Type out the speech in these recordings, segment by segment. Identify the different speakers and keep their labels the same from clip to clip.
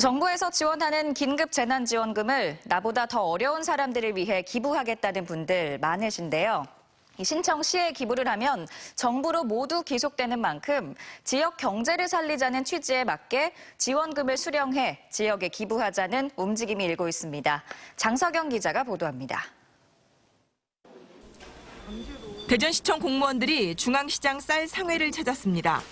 Speaker 1: 정부에서 지원하는 긴급 재난지원금을 나보다 더 어려운 사람들을 위해 기부하겠다는 분들 많으신데요. 이 신청 시에 기부를 하면 정부로 모두 기속되는 만큼 지역 경제를 살리자는 취지에 맞게 지원금을 수령해 지역에 기부하자는 움직임이 일고 있습니다. 장석영 기자가 보도합니다.
Speaker 2: 대전시청 공무원들이 중앙시장 쌀 상회를 찾았습니다.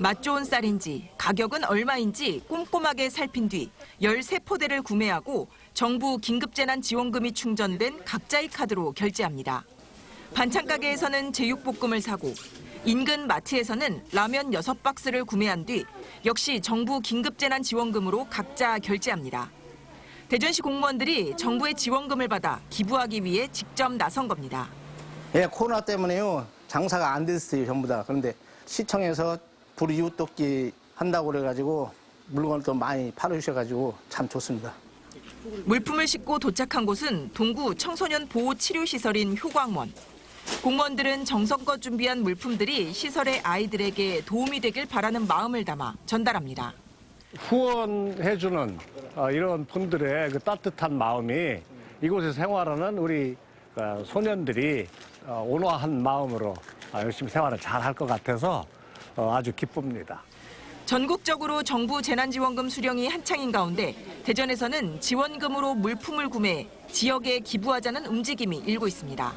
Speaker 2: 맛 좋은 쌀인지 가격은 얼마인지 꼼꼼하게 살핀 뒤 13포대를 구매하고 정부 긴급재난 지원금이 충전된 각자의 카드로 결제합니다. 반찬 가게에서는 제육볶음을 사고 인근 마트에서는 라면 6박스를 구매한 뒤 역시 정부 긴급재난 지원금으로 각자 결제합니다. 대전시 공무원들이 정부의 지원금을 받아 기부하기 위해 직접 나선 겁니다.
Speaker 3: 예, 코로나 때문에요. 장사가 안 됐어요, 전부 다. 그런데 시청에서 불이웃 돕기 한다고 그래가지고 물건을 또 많이 팔아주셔가지고 참 좋습니다.
Speaker 2: 물품을 싣고 도착한 곳은 동구 청소년 보호 치료 시설인 효광원. 공무원들은 정성껏 준비한 물품들이 시설의 아이들에게 도움이 되길 바라는 마음을 담아 전달합니다.
Speaker 4: 후원해주는 어, 이런 분들의 그 따뜻한 마음이 이곳에서 생활하는 우리 어, 소년들이 어, 온화한 마음으로 어, 열심히 생활을 잘 할 것 같아서 어, 아주 기쁩니다.
Speaker 2: 전국적으로 정부 재난지원금 수령이 한창인 가운데 대전에서는 지원금으로 물품을 구매, 지역에 기부하자는 움직임이 일고 있습니다.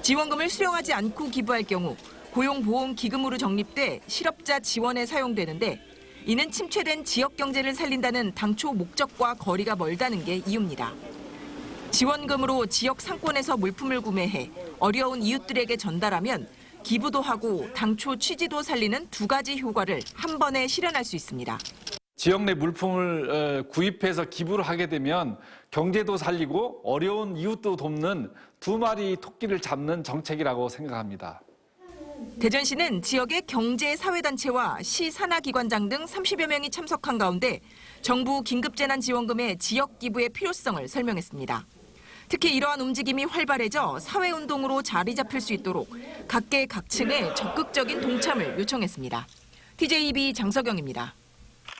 Speaker 2: 지원금을 수령하지 않고 기부할 경우 고용보험기금으로 적립돼 실업자 지원에 사용되는데 이는 침체된 지역 경제를 살린다는 당초 목적과 거리가 멀다는 게 이유입니다. 지원금으로 지역 상권에서 물품을 구매해 어려운 이웃들에게 전달하면 기부도 하고 당초 취지도 살리는 두 가지 효과를 한 번에 실현할 수 있습니다.
Speaker 5: 지역 내 물품을 어, 구입해서 기부를 하게 되면 경제도 살리고 어려운 이웃도 돕는 두 마리 토끼를 잡는 정책이라고 생각합니다.
Speaker 2: 대전시는 지역의 경제 사회단체와 시 산하기관장 등 30여 명이 참석한 가운데 정부 긴급재난지원금의 지역 기부의 필요성을 설명했습니다. 특히 이러한 움직임이 활발해져 사회운동으로 자리 잡힐 수 있도록 각계 각층의 적극적인 동참을 요청했습니다. TJB 장석영입니다.